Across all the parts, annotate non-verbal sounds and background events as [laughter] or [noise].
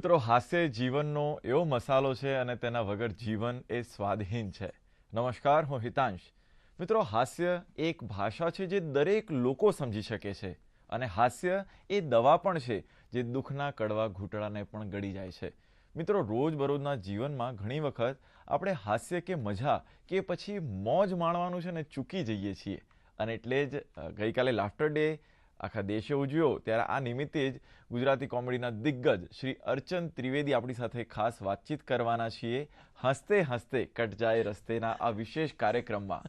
મિત્રો, હાસ્ય જીવનનો એવો મસાલો છે અને તેના વગર જીવન એ સ્વાદહીન છે. નમસ્કાર, હું હિતાંશ. મિત્રો, હાસ્ય એક ભાષા છે જે દરેક લોકો સમજી શકે છે અને હાસ્ય એ દવા પણ છે જે દુઃખના કડવા ઘૂંટડાને પણ ગળી જાય છે. મિત્રો, રોજબરોજના જીવનમાં ઘણી વખત આપણે હાસ્ય કે મજા કે પછી મોજ માણવાનું છે ને ચૂકી જઈએ છીએ. અને એટલે જ ગઈકાલે લાફ્ટર ડે આખા દેશે ઉજવ્યો ત્યારે આ નિમિત્તે જ ગુજરાતી કોમેડીના દિગ્ગજ શ્રી અર્ચન ત્રિવેદી આપણી સાથે ખાસ વાતચીત કરવાના છીએ. હસતે હસતે કટ જાય રસ્તેના આ વિશેષ કાર્યક્રમમાં.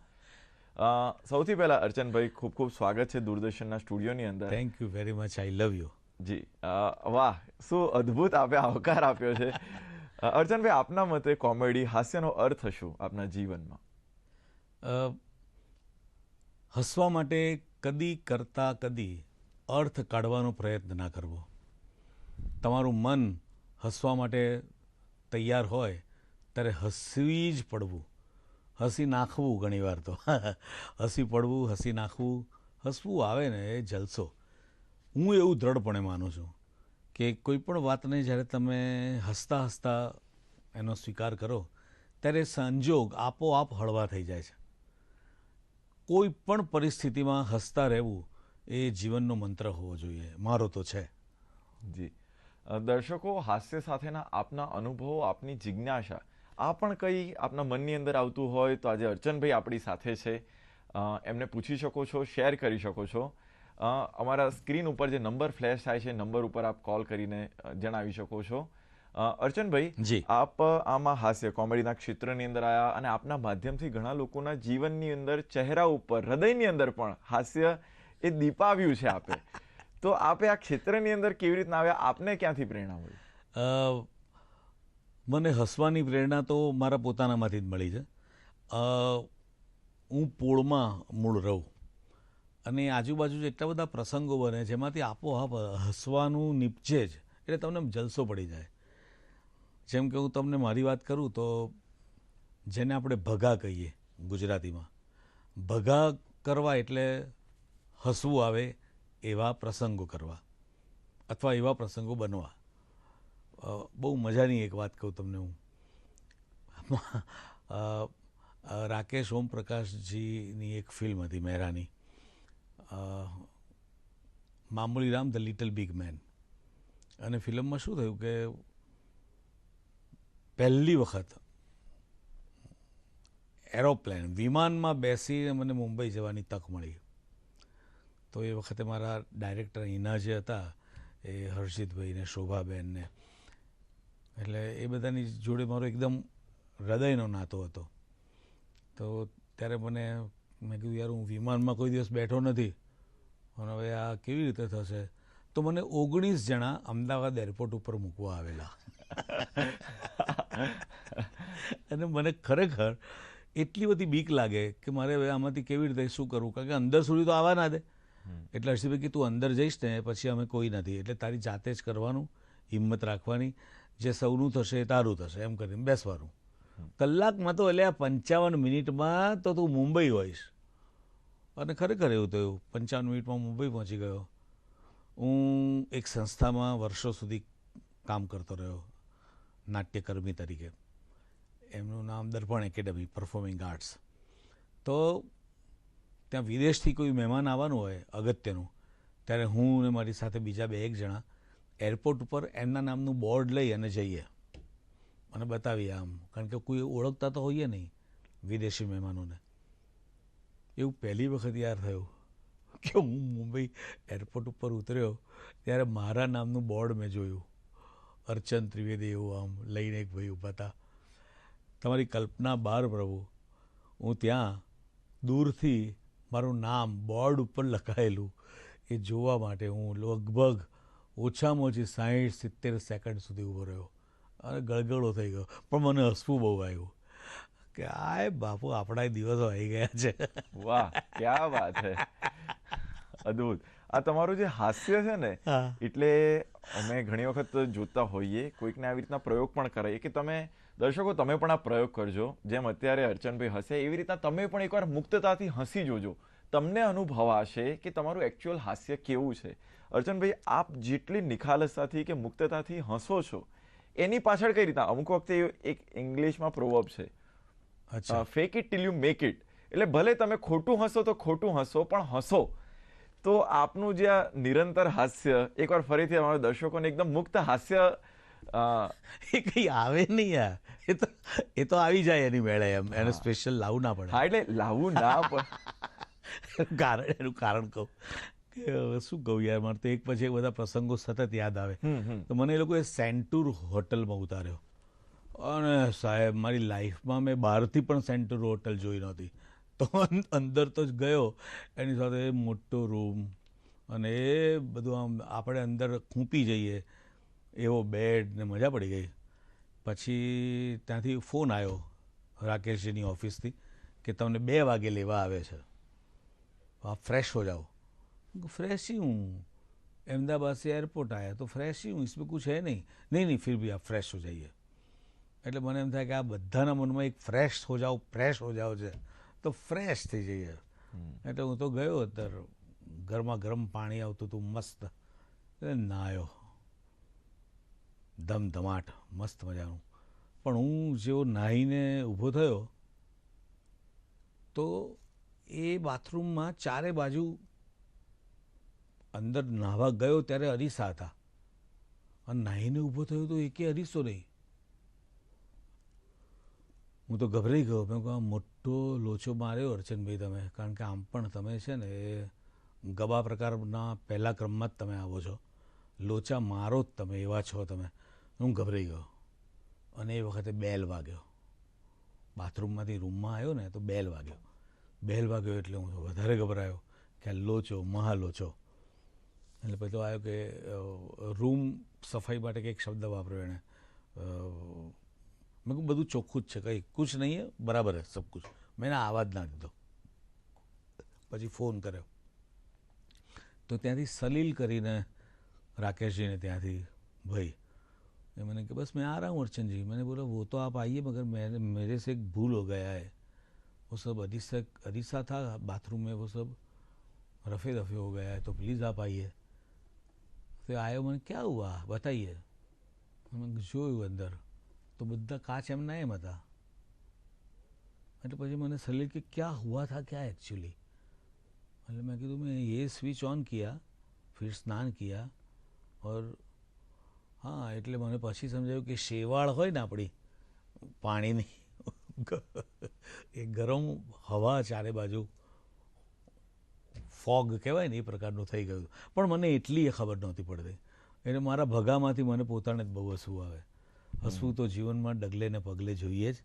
સૌથી પહેલા અર્ચનભાઈ ખૂબ ખૂબ સ્વાગત છે દૂરદર્શનના સ્ટુડિયોની અંદર. Thank you very much I love you ji. વાહ શું અદ્ભુત આપે આવકાર આપ્યો છે. અર્ચનભાઈ આપના મતે કોમેડી હાસ્યનો અર્થ શું આપના જીવનમાં? હસવા માટે કદી કરતા કદી અર્થ કાઢવાનો પ્રયત્ન ના કરવો. તમારું મન હસવા માટે તૈયાર હોય, ત્યારે હસવી જ પડવું. હસી નાખવું ઘણીવાર તો. [laughs] હસી પડવું, હસી નાખવું, હસવું આવે ને એ જલસો. હું એવું દ્રઢપણે માનું છું કે કોઈ પણ વાતને જ્યારે તમે હસતા હસતા એનો સ્વીકાર કરો, ત્યારે સંજોગ આપોઆપ હળવા થઈ જાય છે. કોઈ પણ પરિસ્થિતિમાં હસતા રહેવું એ જીવનનો મંત્ર હોવો જોઈએ. મારો તો છે. જી. દર્શકો, હાસ્ય સાથેના આપના અનુભવો, આપની જિજ્ઞાસા, આ પણ કંઈ આપના મનની અંદર આવતું હોય તો આજે અર્ચનભાઈ આપણી સાથે છે. એમને પૂછી શકો છો, શેર કરી શકો છો. અમારા સ્ક્રીન ઉપર જે નંબર ફ્લેશ થાય છે, નંબર ઉપર આપ કોલ કરીને જણાવી શકો છો. અર્ચનભાઈ જી. આપ આમાં હાસ્ય કોમેડીના ક્ષેત્રની અંદર આવ્યા અને આપના માધ્યમથી ઘણા લોકોના જીવનની અંદર ચહેરા ઉપર હૃદયની અંદર પણ હાસ્ય એ દીપાવ્યું છે આપે. તો આપે આ ક્ષેત્રની અંદર કેવી રીતના આવ્યા? આપને ક્યાંથી પ્રેરણા મળી? મને હસવાની પ્રેરણા તો મારા પોતાનામાંથી જ મળી છે. હું પોળમાં મૂળ રહું અને આજુબાજુ એટલા બધા પ્રસંગો બને જેમાંથી આપોઆપ હસવાનું નીપજે જ એટલે તમને જલસો પડી જાય. જેમ કે હું તમને મારી વાત કરું તો જેને આપણે ભગા કહીએ ગુજરાતીમાં, ભગા કરવા એટલે હસવું આવે એવા પ્રસંગો કરવા અથવા એવા પ્રસંગો બનવા. બહુ મજાની એક વાત કહું તમને હું. રાકેશ ઓમ રાકેશ ઓમપ્રકાશજીની એક ફિલ્મ હતી મહેરાની મામૂલી Ram the little big man. અને ફિલ્મમાં શું થયું કે પહેલી વખત એરોપ્લેન વિમાનમાં બેસીને મને મુંબઈ જવાની તક મળી. તો એ વખતે મારા ડાયરેક્ટર અહીંના જે હતા, એ હર્ષિતભાઈ ને શોભાબેન એટલે એ બધાની જોડે મારો એકદમ હૃદયનો નાતો હતો. તો ત્યારે મને, મેં કીધું, યાર, હું વિમાનમાં કોઈ દિવસ બેઠો નથી. અને હવે આ કેવી રીતે થશે? તો મને ઓગણીસ જણા અમદાવાદ એરપોર્ટ ઉપર મૂકવા આવેલા. અને મને ખરેખર એટલી બધી બીક લાગે કે મારે હવે આમાંથી કેવી રીતે શું કરવું? કારણ કે અંદર સુધી તો આવવા ના દે. એટલે હર્ષિભાઈ કે તું અંદર જઈશ ને પછી અમે કોઈ નથી. એટલે તારી જાતે જ કરવાનું હિંમત રાખવાની. જે સૌનું થશે એ તારું થશે એમ કરીને બેસવાનું. કલાકમાં તો એટલે આ પંચાવન મિનિટમાં તો તું મુંબઈ હોઈશ. અને ખરેખર એવું થયું પંચાવન મિનિટમાં મુંબઈ પહોંચી ગયો. હું એક સંસ્થામાં વર્ષો સુધી કામ કરતો રહ્યો. નાટ્યકર્મી તરીકે. એમનું નામ દર્પણ એકેડમી પરફોર્મિંગ આર્ટ્સ તો ત્યાં વિદેશથી કોઈ મહેમાન આવવાનું હોય, અગત્યનું, ત્યારે હું ને મારી સાથે બીજા બે એક જણા એરપોર્ટ ઉપર એમના નામનું બોર્ડ લઈ અને જઈએ. અને બતાવીએ આમ, કારણ કે કોઈ ઓળખતા તો હોઈએ નહીં વિદેશી મહેમાનોને. એવું પહેલી વખત યાર થયું કે હું મુંબઈ એરપોર્ટ ઉપર ઉતર્યો, ત્યારે મારા નામનું બોર્ડ મેં જોયું. અર્ચન ત્રિવેદી એવું આમ લઈને એક ભાઈ ઊભા હતા. તમારી કલ્પના બહાર પ્રભુ. હું ત્યાં દૂરથી મારું નામ બોર્ડ ઉપર લખાયેલું. એ જોવા માટે હું લગભગ ઓછામાં ઓછી સાહીઠ, સિત્તેર સેકન્ડ સુધી ઊભો રહ્યો. અને ગળગળો થઈ ગયો. પણ મને હસવું બહુ આવ્યું. કે આય બાપુ, આપણા દિવસો આવી ગયા છે. વાહ, ક્યાં વાત છે અદ્ભુત. આ તમારું જે હાસ્ય છે ને એટલે અમે ઘણી વખત જોતા હોઈએ કોઈકને આવી રીતના પ્રયોગ પણ કરાઈએ કે તમે દર્શકો તમે પણ આ પ્રયોગ કરજો. જેમ અત્યારે અર્ચનભાઈ હસે એવી રીતના તમે પણ એકવાર મુક્તતાથી હસી જોજો. તમને અનુભવાશે કે તમારું એકચ્યુઅલ હાસ્ય કેવું છે. અર્ચનભાઈ આપ જેટલી નિખાલસતાથી કે મુક્તતાથી હસો છો એની પાછળ કઈ રીતના? અમુક વખતે એક ઇંગ્લિશમાં પ્રોવર્બ છે. અચ્છા. Fake it till you make it એટલે ભલે તમે ખોટું હસો તો ખોટું હસો પણ હસો. તો આપનું જે આ નિરંતર હાસ્ય એકવાર ફરીથી અમારા દર્શકોને એકદમ મુક્ત હાસ્ય એ કંઈ આવે નહીં યાર એ તો એ તો આવી જાય એની વેળે એમ. એને સ્પેશિયલ લાવવું ના પડે. હા એટલે લાવવું ના [laughs] પડે. કારણ એનું કારણ કહું. કે શું કહું યાર મારે તો એક પછી એક બધા પ્રસંગો સતત યાદ આવે. તો મને એ લોકોએ સેન્ટુર હોટલમાં ઉતાર્યો. અને સાહેબ મારી લાઈફમાં મેં બહારથી પણ સેન્ટુર હોટલ જોઈ નહોતી. તો અં- અંદર તો જ ગયો એની સાથે મોટો રૂમ અને એ બધું આમ આપણે અંદર ખૂંપી જઈએ એવો બેડ ને મજા પડી ગઈ પછી ત્યાંથી ફોન આવ્યો રાકેશજીની ઓફિસથી કે તમને બે વાગે લેવા આવે છે आप फ्रेश हो जाओ फ्रेश ही हूँ अहमदाबाद से एयरपोर्ट आया तो फ्रेश ही हूँ इसमें कुछ है नहीं नहीं नहीं फिर भी आप फ्रेश हो जाइए એટલે મને એમ થાય કે આ બધાના મનમાં એક ફ્રેશ હો જાઓ ફ્રેશ હો જાઓ છે તો ફ્રેશ થઈ જઈએ. એટલે હું તો ગયો અત્યારે. ઘરમાં ગરમ પાણી આવતું હતું મસ્ત. એટલે નાયો. ધમધમાટ મસ્ત મજાનું. પણ હું જેવો નાહીને ઊભો થયો તો એ બાથરૂમમાં ચારે બાજુ અંદર નાહવા ગયો ત્યારે અરીસા હતા. અને નાહીને ઊભો થયો તો એકે અરીસો નહીં. હું તો ગભરાઈ ગયો. મેં કહું મોટો લોચો માર્યો, અર્ચનભાઈ તમે. કારણ કે આમ પણ તમે છે ને, એ ગબા પ્રકારના પહેલા ક્રમમાં જ તમે આવો છો. લોચા મારો જ તમે, એવા છો તમે. હું ગભરાઈ ગયો. અને એ વખતે બેલ વાગ્યો. બાથરૂમમાંથી રૂમમાં આવ્યો ને, તો બેલ વાગ્યો. બેલ વાગ્યો એટલે હું વધારે ગભરાયો કે આ લોચો, મહાલોચો. એટલે પછી આવ્યો કે રૂમ સફાઈ માટે કંઈક શબ્દ વાપર્યો એણે. મેં કહ્યું બધું ચોખ્ખું જ છે કંઈ કુછ નહીં હે બરાબર હે સબ કુછ મેં એને આવાજ ના દીધો પછી ફોન કર્યો તો ત્યાંથી સલીલ કરીને રાકેશજીને ત્યાંથી ભાઈ એ मैंने कि बस मैं आ रहा हूँ अर्चन जी मैंने बोला वो तो आप आइए मगर मैंने मेरे से एक भूल हो गया है वो सब अरीसा अरीसा था बाथरूम में वो सब रफ़े दफ़े हो गया है तो प्लीज़ आप आइए फिर आयो मैंने क्या हुआ बताइए મેં જોયું અંદર તો બધા કાચ એમના એમ હતા. એટલે પછી મને સલીલ કે ક્યાં હુઆ થા ક્યાં એકચ્યુઅલી એટલે મેં કીધું મેં એ સ્વિચ ઓન કિયા, ફિર સ્નાન કિયા ઓર હા, એટલે મને પછી સમજાયું કે શેવાળ હોય ને આપણી પાણીની, એ ગરમ હવા ચારે બાજુ, ફોગ કહેવાય ને એ પ્રકારનું થઈ ગયું. પણ મને એટલી એ ખબર નહોતી પડતી. એટલે મારા ભગામાંથી મને પોતાને જ બહુ હસવું આવે. હસવું તો જીવનમાં ડગલે ને પગલે જોઈએ જ.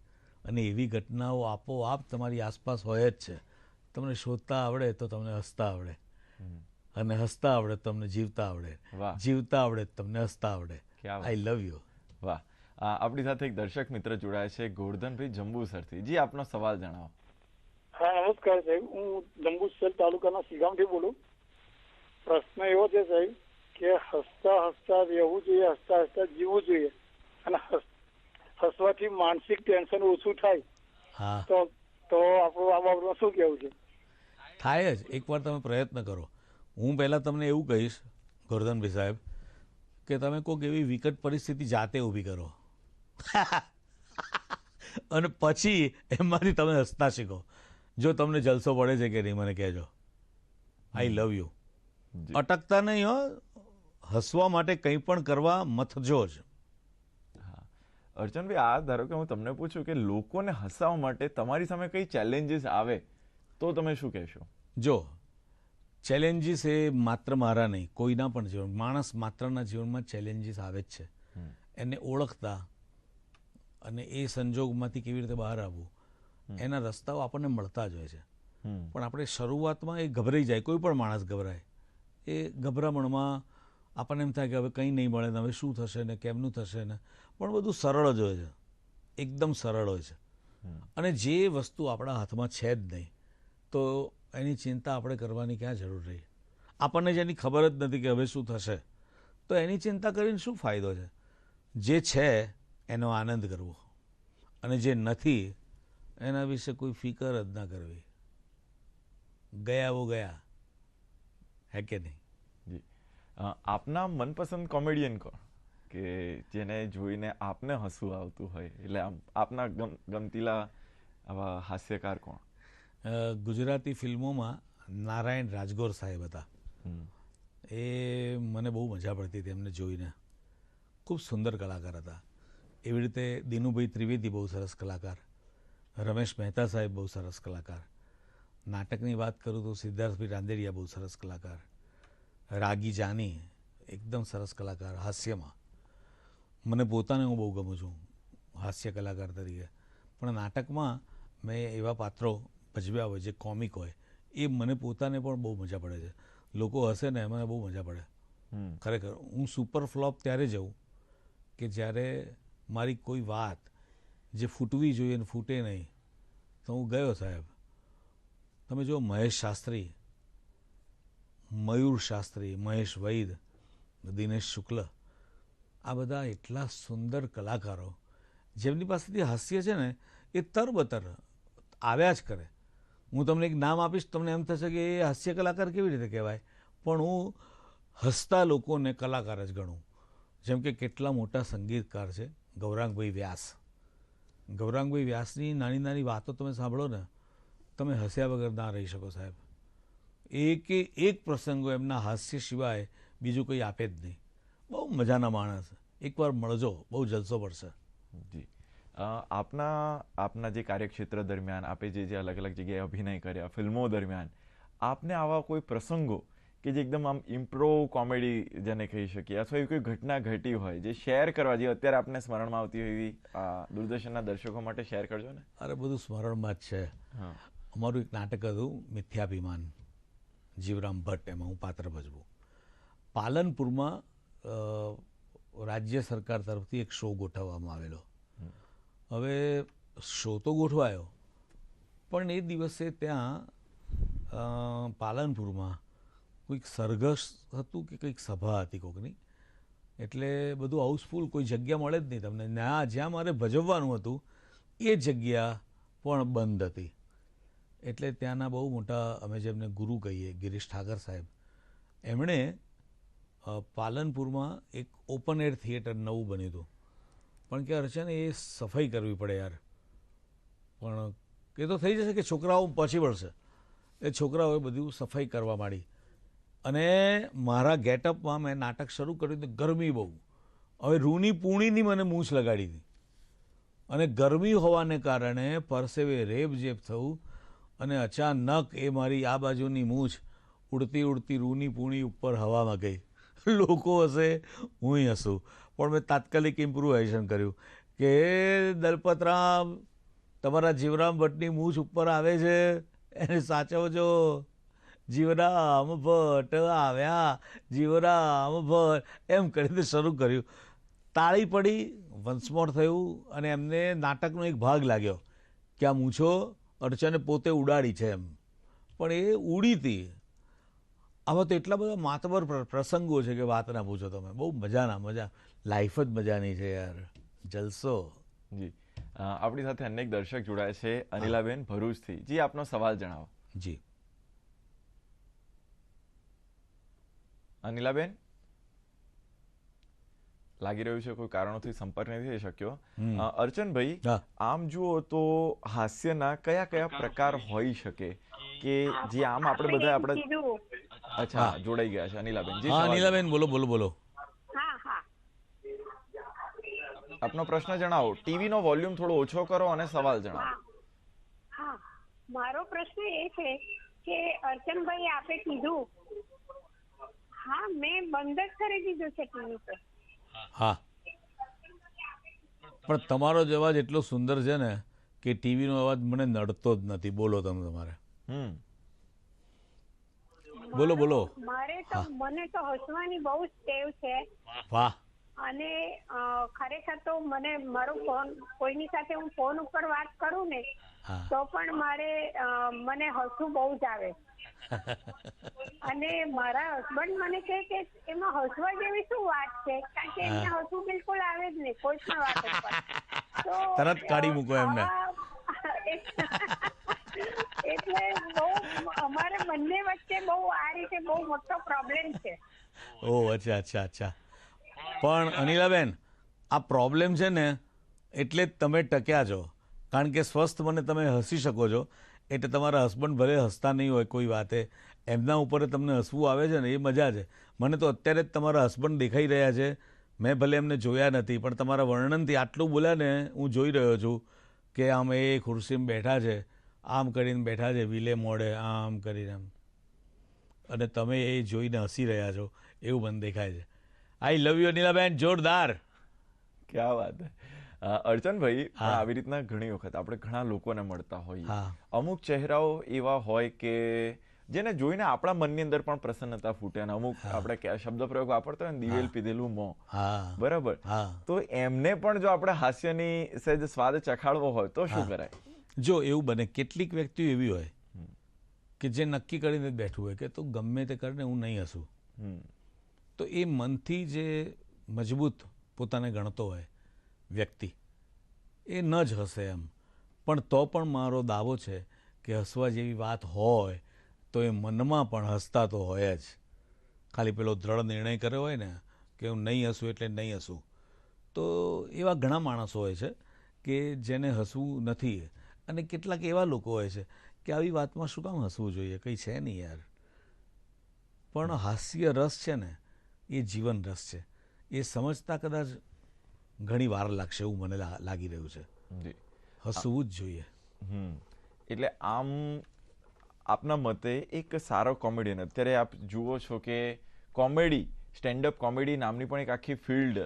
અને એવી ઘટનાઓ આપોઆપ તમારી આસપાસ હોય જ છે. તમને શોધતા આવડે તો તમને હસતા આવડે. અને હસતા આવડે તમને જીવતા આવડે. જીવતા આવડે તમને હસતા આવડે. આઈ લવ યુ વાહ. આપણી સાથે એક દર્શક મિત્ર જોડાયા છે ગોરધનભાઈ જંબુસરથી. જી આપનો સવાલ જણાવો. હા નમસ્કાર સાહેબ. હું જંબુસર તાલુકાના શ્રીગામથી બોલું. પ્રશ્ન એવો છે સાહેબ કે હસતા હસતા રહેવું જોઈએ હસતા હસતા જીવવું જોઈએ. અને હસવાથી માનસિક ટેન્શન ઓછું થાય. હા. તો તો આપણું આ બાબતમાં શું કહેવું છે? થાય જ. એકવાર તમે પ્રયત્ન કરો. હું પહેલાં તમને એવું કહીશ ગોરધનભાઈ સાહેબ કે તમે કોઈક એવી વિકટ પરિસ્થિતિ જાતે ઊભી કરો. [laughs] અને પછી એમાંથી તમે હસતા શીખો. જો તમને જલસો પડે છે કે નહીં મને કહેજો. આઈ લવ યુ અટકતા નહીં હો. હસવા માટે કંઈ પણ કરવા મથજો જ. અર્જુનભાઈ આ ધારો કે હું તમને પૂછું કે લોકોને હસાવવા માટે તમારી સામે કઈ ચેલેન્જીસ આવે તો તમે શું કહેશો? જો ચેલેન્જીસ એ માત્ર મારા નહીં કોઈના પણ જીવન માણસ માત્રના જીવનમાં ચેલેન્જીસ આવે જ છે. એને ઓળખતા અને એ સંજોગમાંથી કેવી રીતે બહાર આવવું એના રસ્તાઓ આપણને મળતા જ હોય છે. પણ આપણે શરૂઆતમાં એ ગભરાઈ જાય કોઈ પણ માણસ ગભરાય એ ગભરામણમાં આપણને એમ થાય કે હવે કંઈ નહીં મળે ને હવે શું થશે ને કેમનું થશે ને પણ બધું સરળ જ હોય છે. એકદમ સરળ હોય છે. અને જે વસ્તુ આપણા હાથમાં છે જ નહીં તો એની ચિંતા આપણે કરવાની ક્યાં જરૂર રહી? આપણને જેની ખબર જ નથી કે હવે શું થશે. તો એની ચિંતા કરીને શું ફાયદો છે? જે છે એનો આનંદ કરવો. અને જે નથી એના વિશે કોઈ ફિકર જ ના કરવી. ગયા વો ગયા. હે કે નહીં? જી. આપના મનપસંદ કોમેડિયન કોણ? કે જેને જોઈને આપને હસવું આવતું હોય. એટલે આમ આપના ગમ ગમતીલા આવા હાસ્યકાર કોણ? ગુજરાતી ફિલ્મોમાં નારાયણ રાજગોર સાહેબ હતા. એ મને બહુ મજા પડતી હતી એમને જોઈને. ખૂબ સુંદર કલાકાર હતા. એવી રીતે દિનુભાઈ ત્રિવેદી બહુ સરસ કલાકાર. રમેશ મહેતા સાહેબ બહુ સરસ કલાકાર. નાટકની વાત કરું તો સિદ્ધાર્થભાઈ રાંદેરિયા બહુ સરસ કલાકાર. રાગી જાની એકદમ સરસ કલાકાર હાસ્યમાં. મને પોતાને હું બહુ ગમું છું હાસ્ય કલાકાર તરીકે. પણ નાટકમાં મેં એવા પાત્રો ભજવ્યા હોય જે કોમિક હોય એ મને પોતાને પણ બહુ મજા પડે છે. લોકો હશે ને મને બહુ મજા પડે. ખરેખર હું સુપર ફ્લોપ ત્યારે જઉં કે જ્યારે મારી કોઈ વાત જે ફૂટવી જોઈએ ને ફૂટે નહીં તો હું ગયો સાહેબ. તમે જો મહેશ શાસ્ત્રી મયુર શાસ્ત્રી મહેશ વૈદ દિનેશ શુક્લ આ બધા એટલા સુંદર કલાકારો, જેમની પાસેથી હાસ્ય છે ને, એ તરબતર આવ્યા જ કરે. હું તમને એક નામ આપીશ, તમને એમ થશે કે એ હાસ્ય કલાકાર કેવી રીતે કહેવાય? પણ હું હસતા લોકોને કલાકાર જ ગણું. જેમ કે કેટલા મોટા સંગીતકાર છે, ગૌરાંગભાઈ વ્યાસ. ગૌરાંગભાઈ વ્યાસની નાની નાની વાતો તમે સાંભળો ને, તમે હસ્યા વગર ના રહી શકો સાહેબ. એકે એક પ્રસંગો એમના હાસ્ય સિવાય બીજું કંઈ આપે જ નહીં. બહુ મજાના માણસ. એકવાર મળજો બહુ જલસો પડશે. જી. આપના આપના જે કાર્યક્ષેત્ર દરમિયાન આપે જે જે અલગ અલગ જગ્યાએ અભિનય કર્યા ફિલ્મો દરમિયાન આપને આવા કોઈ પ્રસંગો કે જે એકદમ આમ ઇમ્પ્રોવ કોમેડી જેને કહી શકીએ અથવા એવી કોઈ ઘટના ઘટી હોય જે શેર કરવા જે અત્યારે આપને સ્મરણમાં આવતી હોય એવી દૂરદર્શનના દર્શકો માટે શેર કરજો ને? અરે બધું સ્મરણમાં જ છે. અમારું એક નાટક હતું મિથ્યાભિમાન જીવરામ ભટ્ટ એમાં હું પાત્ર ભજવું. પાલનપુરમાં રાજ્ય સરકાર તરફથી એક શો ગોઠવવામાં આવેલો. હવે શો તો ગોઠવાયો, પણ એ દિવસે ત્યાં પાલનપુરમાં કોઈક સરઘસ હતું કે કંઈક સભા હતી કોઈકની એટલે બધું હાઉસફુલ, કોઈ જગ્યા મળે જ નહીં તમને. ના, જ્યાં મારે ભજવવાનું હતું, એ જગ્યા પણ બંધ હતી. એટલે ત્યાંના બહુ મોટા, અમે જેમને ગુરુ કહીએ, ગિરીશ ઠાકર સાહેબ, એમણે પાલનપુરમાં એક ઓપન એર થિયેટર નવું બન્યું હતું. પણ કે અર્ચન એ સફાઈ કરવી પડે યાર. પણ એ તો થઈ જશે કે છોકરાઓ પછી વળશે. એ છોકરાઓએ બધું સફાઈ કરવા માંડી. અને મારા ગેટઅપમાં મેં નાટક શરૂ કર્યું તો ગરમી બહુ. હવે રૂની પૂણીની મને મૂછ લગાડી હતી અને ગરમી હોવાને કારણે પરસેવે રેબ જેબ થયું અને અચાનક એ મારી આ બાજુની મૂછ ઉડતી ઉડતી રૂની પૂણી ઉપર હવામાં ગઈ. [laughs] લોકો હશે, હું હસું પણ મેં તાત્કાલિક ઇમ્પ્રુવાઇઝેશન કર્યું કે, દલપતરામ, તમારા જીવરામ ભટ્ટની મૂછ ઉપર આવે છે. એને સાચવજો. જીવરામ ભટ્ટ આવ્યા. જીવરામ ભટ્ટ. એમ કરીને શરૂ કર્યું. તાળી પડી વંશમોર થયું, અને એમને નાટકનો એક ભાગ લાગ્યો. કે આ મૂછો? અર્ચને પોતે ઉડાડી છે એમ. પણ એ ઉડી હતી. આવા તો એટલા બધા માતબર પ્રસંગો છે કે વાત ના પૂછો તમે. બહુ મજાના મજા. લાઈફ જ મજાની છે યાર. જલસો. જી. આપણી સાથે અનેક દર્શક જોડાય છે. અનિલાબેન ભરૂચથી. જી આપનો સવાલ જણાવો. જી. અનિલાબેન? લાગી રહ્યું છે કોઈ કારણોથી સંપર્ક નથી થઈ શક્યો. અર્ચનભાઈ આમ જુઓ તો હાસ્યના કયા કયા પ્રકાર હોઈ શકે? કે જે આમ આપણે બધા આપણે અચ્છા જોડાઈ ગયા છે અનિલાબેન. જી હા સવાલ. બોલો બોલો બોલો. હા હા. આપનો પ્રશ્ન જણાવો. ટીવી નો વોલ્યુમ થોડો ઓછો કરો અને સવાલ જણાવો. હા. હા. મારો પ્રશ્ન એ છે કે અર્ચનભાઈ આપે કીધું. હા મેં બંધ જ કરી દીધું છે ટીવી પર. હા. પણ તમારો જ અવાજ એટલો સુંદર છે ને કે ટીવીનો અવાજ મને નડતો જ નથી. બોલો તમે તમારે. હમ. બોલો બોલો. મારે તો મને તો હસવાની બહુ જ ટેવ છે. વાહ. અને ખરેખર તો મને મારો ફોન કોઈની સાથે હું ફોન ઉપર વાત કરું ને તો પણ મારે મને હસવું બહુ જ આવે. [laughs] અને મારા હસબન્ડ મને કહે કે એમાં હસવા જેવી શું વાત છે? કારણ કે એમને હસવું બિલકુલ આવે જ નહીં કોઈ પણ વાત ઉપર [laughs] તો તરત કાઢી મૂકો એમને. એટલે બહુ અમારે બંને વચ્ચે બહુ આ રીતે બહુ મોટો પ્રોબ્લેમ છે. ઓહ અચ્છા અચ્છા અચ્છા. પણ અનિલાબેન, આ પ્રોબ્લેમ છે ને, એટલે તમે ટક્યા છો. કારણ કે સ્વસ્થ મને તમે હસી શકો છો. એટલે તમારા હસબન્ડ ભલે હસતા નહીં હોય કોઈ વાતે, એમના ઉપર તમને હસવું આવે છે ને, એ મજા છે. મને તો અત્યારે જ તમારા હસબન્ડ દેખાઈ રહ્યા છે. મેં ભલે એમને જોયા નથી, પણ તમારા વર્ણનથી આટલું બોલ્યા ને, હું જોઈ રહ્યો છું કે આમ એ ખુરશીમાં બેઠા છે. આમ કરીને બેઠા છે વિલે મોડે આમ કરીને આમ. અને તમે એ જોઈને હસી રહ્યા છો એવું મને દેખાય છે. આઈ લવ યુ નીલાબેન જોરદાર. ક્યાં વાત અર્ચનભાઈ આવી રીતના ઘણી વખત આપણે ઘણા લોકોને મળતા હોઈએ. અમુક ચહેરાઓ એવા હોય કે જેને જોઈને આપણા મનની અંદર પણ પ્રસન્નતા ફૂટે અને અમુક આપણે કયા શબ્દ પ્રયોગ વાપરતો હોય ને દિવેલ પીધેલું મો. હા. બરાબર. તો એમને પણ જો આપણે હાસ્યની સહેજ સ્વાદ ચખાડવો હોય તો શું કરાય? જો એવું બને કેટલીક વ્યક્તિઓ એવી હોય કે જે નક્કી કરીને બેઠું હોય કે તું ગમે તે કરીને હું નહીં હસું. તો એ મનથી જે મજબૂત પોતાને ગણતો હોય વ્યક્તિ એ ન જ હસે એમ. પણ તો પણ મારો દાવો છે કે હસવા જેવી વાત હોય તો એ મનમાં પણ હસતા તો હોય જ. ખાલી પેલો દ્રઢ નિર્ણય કર્યો હોય ને કે હું નહીં હસું એટલે નહીં હસું. તો એવા ઘણા માણસો હોય છે કે જેને હસવું નથી અને કેટલાક એવા લોકો હોય છે કે આવી વાતમાં શું કામ હસવું જોઈએ? કંઈ છે નહીં યાર. પણ હાસ્ય રસ છે ને એ જીવન રસ છે. એ સમજતા કદાચ ઘણી વાર લાગશે એવું મને લાગી રહ્યું છે. હસવું જ જોઈએ. એટલે આમ આપના મતે એક સારો કોમેડિયન અત્યારે આપ જુઓ છો કે કોમેડી સ્ટેન્ડઅપ કોમેડી નામની પણ એક આખી ફિલ્ડ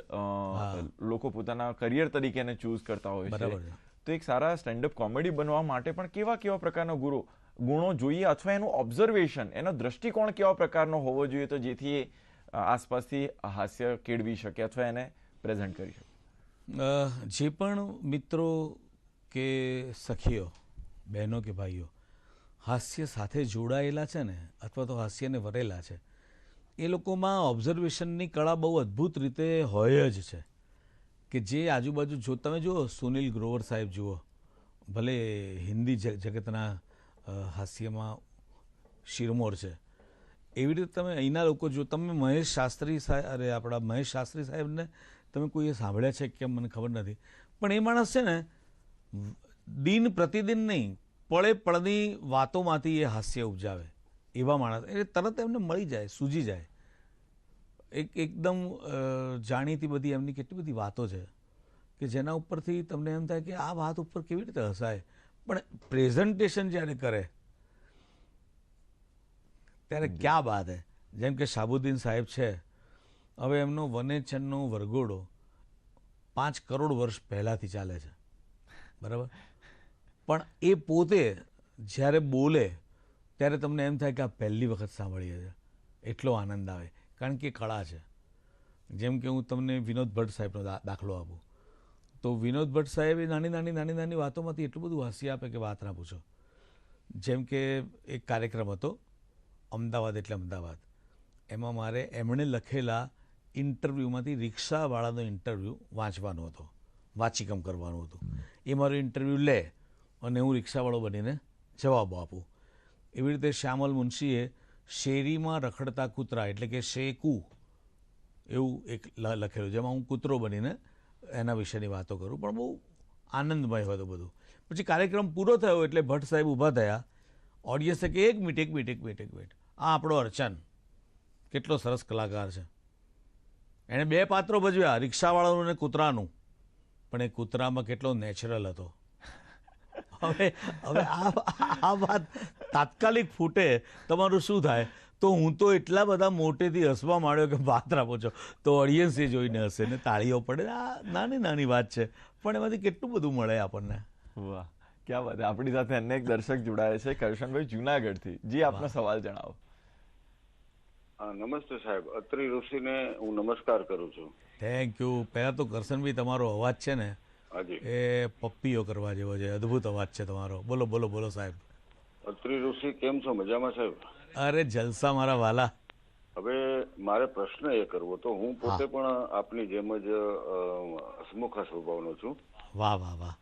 લોકો પોતાના કરિયર તરીકે એને ચૂઝ કરતા હોય છે. તો એક સારા સ્ટેન્ડઅપ કોમેડી બનવા માટે પણ કેવા કેવા પ્રકારનો ગુરુ, ગુણો જોઈએ અથવા એનું ઓબ્ઝર્વેશન એનો દ્રષ્ટિકોણ કેવા પ્રકારનો હોવો જોઈએ તો જેથી એ આસપાસથી હાસ્ય કેળવી શકે અથવા એને પ્રેઝન્ટ કરી શકે. જે પણ મિત્રો કે સખીઓ, બહેનો કે ભાઈઓ હાસ્ય સાથે જોડાયેલા છે ને, અથવા તો હાસ્યને વરેલા છે, એ લોકોમાં ઓબ્ઝર્વેશનની કળા બહુ અદ્ભુત રીતે હોય જ છે. કે જે આજુબાજુ જો તમે જુઓ, સુનિલ ગ્રોવર સાહેબ જુઓ, ભલે હિન્દી જગતના હાસ્યમાં શિરમોર છે. એવી રીતે તમે અહીંના લોકો જો તમે મહેશ શાસ્ત્રી સાહેબ અરે આપણા મહેશ શાસ્ત્રી સાહેબને તમે કોઈએ સાંભળ્યા છે કેમ મને ખબર નથી. પણ એ માણસ છે ને, દિન પ્રતિદિન નહીં, પળે પળની વાતોમાંથી એ હાસ્ય ઉપજાવે. એવા માણસ. એટલે તરત એમને મળી જાય, સૂજી જાય. એક એકદમ જાણીતી બધી એમની કેટલી બધી વાતો છે કે જેના ઉપરથી તમને એમ થાય કે આ વાત ઉપર કેવી રીતે હસાય. પણ પ્રેઝન્ટેશન જ્યારે કરે ત્યારે ક્યાં બાત હે? જેમ કે શાબુદ્દીન સાહેબ છે હવે એમનો વનેચનનો વરઘોડો પાંચ કરોડ વર્ષ પહેલાંથી ચાલે છે. બરાબર? પણ એ પોતે જ્યારે બોલે ત્યારે તમને એમ થાય કે આ પહેલી વખત સાંભળીએ છે એટલો આનંદ આવે. કારણ કે કળા છે. જેમ કે હું તમને વિનોદ ભટ્ટ સાહેબનો દાખલો આપું. તો વિનોદ ભટ્ટ સાહેબ એ નાની નાની નાની નાની વાતોમાંથી એટલું બધું હાસ્ય આપે કે વાત ના પૂછો. જેમ કે એક કાર્યક્રમ હતો, અમદાવાદ એટલે અમદાવાદ. એમાં મારે એમણે લખેલા ઇન્ટરવ્યૂમાંથી રિક્ષાવાળાનો ઇન્ટરવ્યૂ વાંચવાનો હતો, વાંચીકમ કરવાનું હતું. એ મારો ઇન્ટરવ્યૂ લે અને હું રિક્ષાવાળો બનીને જવાબો આપું. એવી રીતે શ્યામલ મુનશીએ શેરીમાં રખડતા કૂતરા, એટલે કે શેકુ, એવું એક લખેલું, જેમાં હું કૂતરો બનીને એના વિશેની વાતો કરું. પણ બહુ આનંદમય હતું બધું. પછી કાર્યક્રમ પૂરો થયો એટલે ભટ્ટ સાહેબ ઊભા થયા. ઓડિયન્સે કે એક મિનિટ એક મિનિટ એક મિનિટ એક મિનિટ. આ આપણો અર્ચન. કેટલો સરસ કલાકાર છે. એણે બે પાત્રો ભજવ્યા, રિક્ષાવાળાનું અને કૂતરાનું. પણ એ કૂતરામાં કેટલો નેચરલ હતો. હવે હવે આ આ વાત તાત્કાલિક ફૂટે તમારું શું થાય? તો હું તો એટલા બધા મોટેથી હસવા માંડ્યો કે વાત રાખો છો તો ઓડિયન્સ એ જોઈને હશે ને તાળીઓ પડે. આ નાની નાની વાત છે પણ એમાંથી કેટલું બધું મળે આપણને? વાહ ક્યાં વાત. આપણી સાથે અન્ય એક દર્શક જોડાયા છે કરશનભાઈ જુનાગઢથી. જી આપનો સવાલ જણાવો. હા નમસ્તે સાહેબ. અત્રિ ઋષિને હું નમસ્કાર કરું છું. થેન્ક યુ પહેલાં તો કરશનભાઈ તમારો અવાજ છે ને એ પપ્પીઓ કરવા જેવો છે. અદ્ભુત અવાજ છે તમારો. બોલો બોલો બોલો સાહેબ. અત્રિ ઋષિ કેમ છો? મજામાં સાહેબ? અરે જલસા મારા વાલા. હવે મારે પ્રશ્ન એ કરવો તો હું પોતે પણ આપની જેમ જ હસમુખા સ્વભાવનો છું. વાહ વાહ વાહ.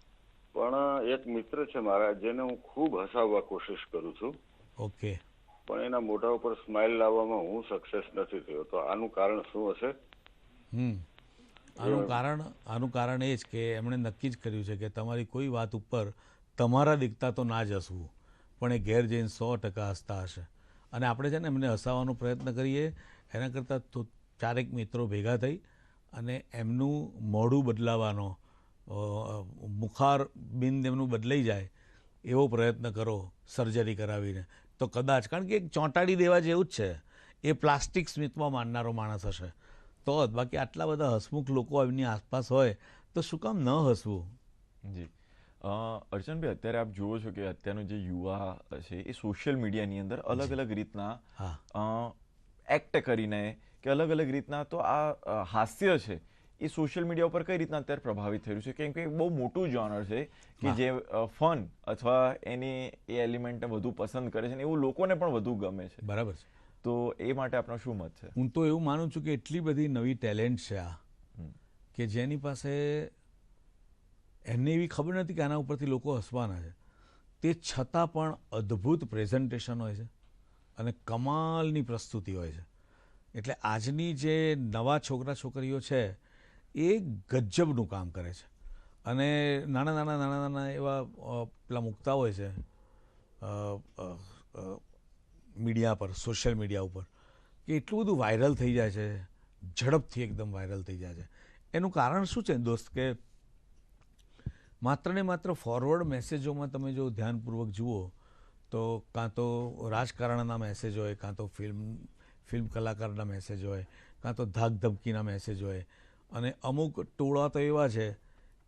પણ એક મિત્ર છે મારા જેને હું ખૂબ હસાવવા કોશિશ કરું છું. ઓકે. પણ એના મોઢા ઉપર સ્માઇલ લાવવામાં હું સક્સેસ નથી થયો. તો આનું કારણ શું હશે? હમ. આનું કારણ આનું કારણ એ જ કે એમણે નક્કી જ કર્યું છે કે તમારી કોઈ વાત ઉપર તમારા દીકતા તો ના જ હસવું પણ એ ઘેર જઈને સો ટકા હસતા હશે. અને આપણે છે ને એમને હસાવવાનો પ્રયત્ન કરીએ એના કરતાં તો ચારેક મિત્રો ભેગા થઈ અને એમનું મોઢું બદલાવાનો મુખાર બિંદ એમનું બદલાઈ જાય એવો પ્રયત્ન કરો સર્જરી કરાવીને. તો કદાચ કારણ કે એક ચોંટાડી દેવા જેવું જ છે. એ પ્લાસ્ટિક સ્મિતમાં માનનારો માણસ હશે. તો જ. બાકી આટલા બધા હસમુખ લોકો એમની આસપાસ હોય તો શું કામ ન હસવું? જી. અર્ચનભાઈ અત્યારે આપ જુઓ છો કે અત્યારનો જે યુવા છે એ સોશિયલ મીડિયાની અંદર અલગ અલગ રીતના એક્ટ કરીને કે અલગ અલગ રીતના તો આ હાસ્ય છે એ સોશિયલ મીડિયા ઉપર કઈ રીતના અત્યારે પ્રભાવિત થયું છે? કેમ કે બહુ મોટું જોનર છે કે જે ફન અથવા એની એ એલિમેન્ટને વધુ પસંદ કરે છે ને એવું લોકોને પણ વધુ ગમે છે. બરાબર છે. તો એ માટે આપનો શું મત છે? હું તો એવું માનું છું કે એટલી બધી નવી ટેલેન્ટ છે આ કે જેની પાસે એમને એવી ખબર નથી કે આના ઉપરથી લોકો હસવાના છે. તે છતાં પણ અદ્ભુત પ્રેઝન્ટેશન હોય છે અને કમાલની પ્રસ્તુતિ હોય છે. એટલે આજની જે નવા છોકરા છોકરીઓ છે એ ગજબનું કામ કરે છે. અને નાના નાના નાના નાના એવા પેલા મૂકતા હોય છે મીડિયા પર, સોશિયલ મીડિયા ઉપર, કે એટલું બધું વાયરલ થઈ જાય છે, ઝડપથી એકદમ વાયરલ થઈ જાય છે. એનું કારણ શું છે દોસ્ત કે માત્ર ને માત્ર ફોરવર્ડ મેસેજોમાં તમે જો ધ્યાનપૂર્વક જુઓ, તો કાં તો રાજકારણના મેસેજ હોય, કાં તો ફિલ્મ ફિલ્મ કલાકારના મેસેજ હોય, કાં તો ધાક ધમકીના મેસેજ હોય. અને અમુક ટોળા તો એવા છે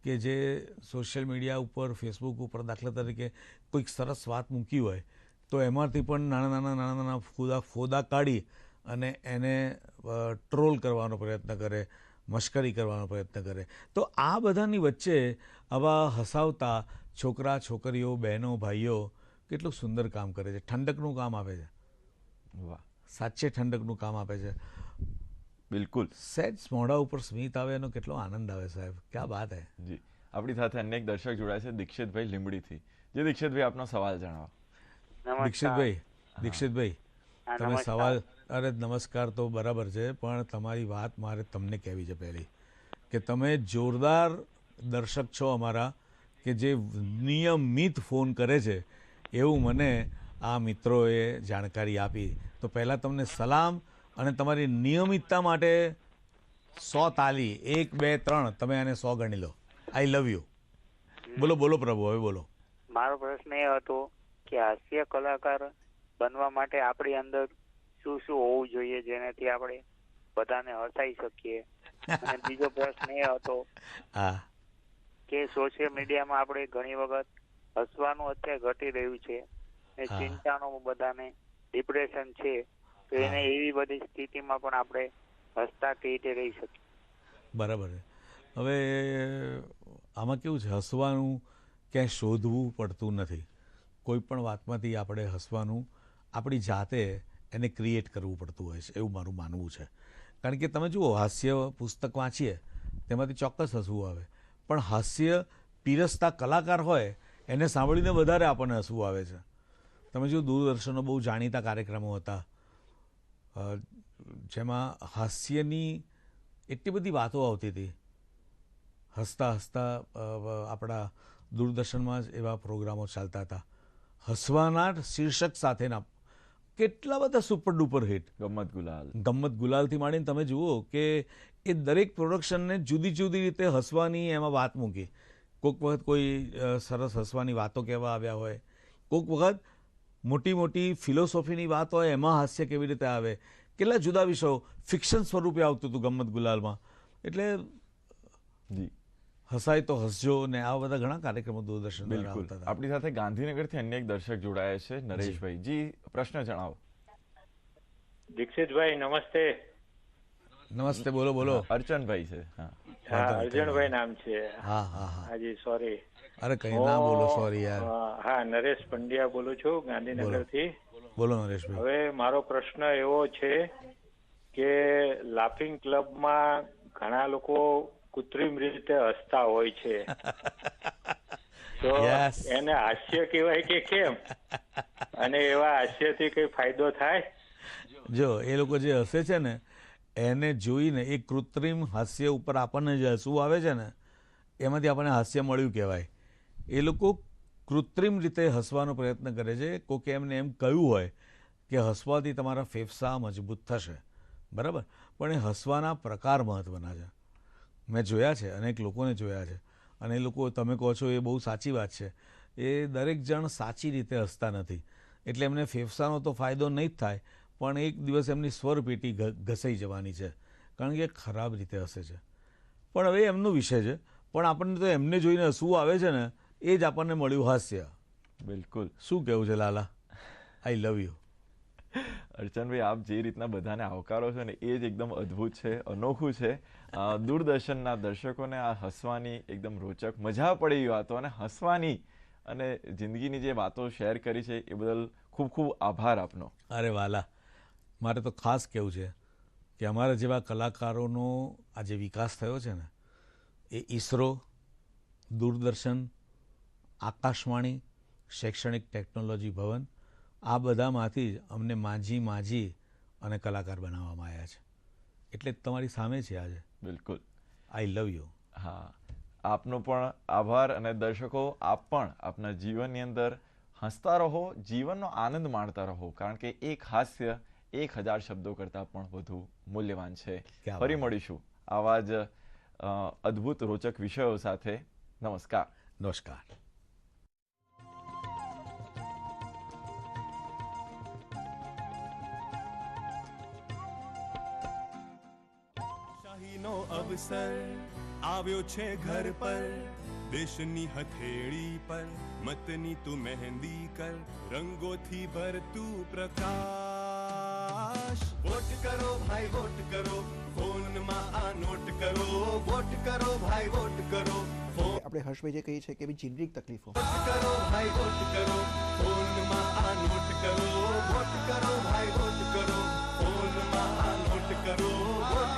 કે જે સોશિયલ મીડિયા ઉપર ફેસબુક ઉપર દાખલા તરીકે કોઈક સરસ વાત મૂકી હોય તો એમાંથી પણ નાના નાના નાના નાના ફોદા ફોદા કાઢી અને એને ટ્રોલ કરવાનો પ્રયત્ન કરે મશ્કરી કરવાનો પ્રયત્ન કરે. તો આ બધાની વચ્ચે આવા હસાવતા છોકરા છોકરીઓ બહેનો ભાઈઓ કેટલું સુંદર કામ કરે છે. ઠંડકનું કામ આપે છે. વાહ. સાચે ઠંડકનું કામ આપે છે. બિલકુલ. સહેજ મોઢા ઉપર સ્મિત આવે એનો કેટલો આનંદ આવે સાહેબ. ક્યાં વાત હે. જી. આપણી સાથે અન્ય એક દર્શક જોડાય છે દીક્ષિતભાઈ લીમડીથી જે દીક્ષિતભાઈ આપનો સવાલ જણાવો. દીક્ષિતભાઈ દીક્ષિતભાઈ તમે નમસ્કાર. સવાલ અરે નમસ્કાર તો બરાબર છે પણ તમારી વાત મારે તમને કહેવી છે પહેલી કે તમે જોરદાર દર્શક છો અમારા કે જે નિયમિત ફોન કરે છે એવું મને આ મિત્રોએ જાણકારી આપી. તો પહેલાં તમને સલામ અને તમારી નિયમિતતા માટે સો તાલી એક બે ત્રણ તમે આને સો ગણી લો. આઈ લવ યુ બોલો બોલો પ્રભુ હવે બોલો. મારો પ્રશ્ન એ હતો કે હાસ્ય કલાકાર બનવા માટે આપણી અંદર શું શું હોવું જોઈએ જેનાથી આપણે બધાને હસાઈ શકીએ? અને બીજો પ્રશ્ન એ હતો [laughs] કે સોશિયલ મીડિયામાં આપણે ઘણી વખત હસવાનું અત્યારે ઘટી રહ્યું છે ને. ચિંતાનો બધાને ડિપ્રેશન છે તો એને એવી બધી સ્થિતિમાં પણ આપણે હસતા કેવી રીતે રહી શકીએ. બરાબર. હવે આમાં કેવું છે? હસવાનું ક્યાંય શોધવું પડતું નથી. કોઈ પણ વાતમાંથી આપણે હસવાનું આપણી જાતે એને ક્રિએટ કરવું પડતું હોય છે, એવું મારું માનવું છે. કારણ કે તમે જુઓ, હાસ્ય પુસ્તક વાંચીએ, તેમાંથી ચોક્કસ હસવું આવે. પણ હાસ્ય પીરસતા કલાકાર હોય, એને સાંભળીને વધારે આપણને હસવું આવે છે. તમે જો દૂરદર્શનનો બહુ જાણીતા કાર્યક્રમો હતા. જેમાં હાસ્યની એટલી બધી વાતો આવતી હતી. હસતા હસતા આપણા દૂરદર્શનમાં જ એવા પ્રોગ્રામો ચાલતા હતા. હસવાના શીર્ષક સાથેના કેટલા બધા સુપર ડુપર હિટ. ગમત ગુલાલ. ગમ્મત ગુલાલથી માંડીને તમે જુઓ કે એ દરેક પ્રોડક્શનને જુદી જુદી રીતે હસવાની એમાં વાત મૂકી. કોઈક વખત કોઈ સરસ હસવાની વાતો કહેવા આવ્યા હોય કોઈક વખત મોટી મોટી ફિલોસોફીની વાત હોય એમાં હાસ્ય કેવી રીતે આવે? કેટલા જુદા વિષયો ફિક્શન સ્વરૂપે આવતું હતું ગમ્મત ગુલાલમાં? એટલે જી. હસાય તો હસજો ને આવા બધા ઘણા કાર્યક્રમો દૂરદર્શન બિલકુલ. આવતા હતા. આપણી સાથે ગાંધીનગરથી અન્ય એક દર્શક જોડાયા છે નરેશભાઈ જી પ્રશ્ન જણાવો. દીક્ષિતભાઈ નમસ્તે. નમસ્તે બોલો બોલો. અર્ચનભાઈ છે હા. અર્જણભાઈ નામ છે. હા હા હા. હાજી સોરી અરે કઈ ના બોલો સોરી યાર. હા નરેશ પંડ્યા બોલું છું ગાંધીનગરથી બોલો નરેશભાઈ. હવે મારો પ્રશ્ન એવો છે કે લાફિંગ ક્લબમાં ઘણા લોકો કૃત્રિમ રીતે હસતા હોય છે. [laughs] તો એને હાસ્ય કહેવાય કે કેમ? અને એવા હાસ્યથી કઈ ફાયદો થાય? જો એ લોકો જે હસે છે ને એને જોઈને એ કૃત્રિમ હાસ્ય ઉપર આપણને જે હસવું આવે છે ને એમાંથી આપણને હાસ્ય મળ્યું કહેવાય. એ લોકો કૃત્રિમ રીતે હસવાનો પ્રયત્ન કરે છે. કોકે એમને એમ કહ્યું હોય કે હસવાથી તમારા ફેફસા મજબૂત થશે. બરાબર? પણ એ હસવાના પ્રકાર મહત્ત્વના છે. મેં જોયા છે અનેક લોકોને જોયા છે. અને એ લોકો તમે કહો છો એ બહુ સાચી વાત છે. એ દરેક જણ સાચી રીતે હસતા નથી. એટલે એમને ફેફસાનો તો ફાયદો નહીં જ થાય પણ એક દિવસ એમની સ્વર પેટી ઘસાઈ જવાની છે કારણ કે એ ખરાબ રીતે હસે છે. પણ હવે એમનો વિષય છે. પણ આપણને તો એમને જોઈને હસવું આવે છે ને એ જ આપણને મળ્યું હાસ્ય. બિલકુલ. શું કહેવું છે લાલા? આઈ લવ યુ અર્ચનભાઈ, આપ જે રીતના બધાને આવકારો છો ને, એ જ એકદમ અદ્ભુત છે, અનોખું છે. દૂરદર્શનના દર્શકોને આ હસવાની એકદમ રોચક મજા પડે એવી વાતો અને હસવાની અને જિંદગીની જે વાતો શેર કરી છે, એ બદલ ખૂબ ખૂબ આભાર આપનો. અરે વાલા, મારે તો ખાસ કહેવું છે કે અમારા જેવા કલાકારોનો આ જે વિકાસ થયો છે ને, એ ઈસરો, દૂરદર્શન, આકાશવાણી, શૈક્ષણિક ટેકનોલોજી ભવન આ બધામાંથી જ અમને માજી માજી અને કલાકાર બનાવવામાં આવ્યા છે. એટલે તમારી સામે છે આજે. બિલકુલ. આઈ લવ યુ હા. આપનો પણ આભાર અને દર્શકો આપ પણ આપના જીવનની અંદર હસતા રહો જીવનનો આનંદ માણતા રહો કારણ કે એક હાસ્ય એક હજાર શબ્દો કરતાં પણ વધુ મૂલ્યવાન છે. ફરી મળીશું આવા જ અદ્ભુત રોચક વિષયો સાથે. નમસ્કાર. નમસ્કાર. અવસર આવ્યો છે ઘર પર દેશની હથેળી પર મતની તું મહેંદી કર રંગોથી ભરતું પ્રકાશ વોટ કરો ભાઈ વોટ કરો ફોનમાં આ નોટ કરો વોટ કરો ભાઈ વોટ કરો ફોન આપણે હર્ષભાઈ જે કહીએ છીએ કે એવી જેનરિક તકલીફો કરો ભાઈ વોટ કરો ફોનમાં આ નોટ કરો વોટ કરો ભાઈ વોટ કરો ફોનમાં આ નોટ કરો વોટ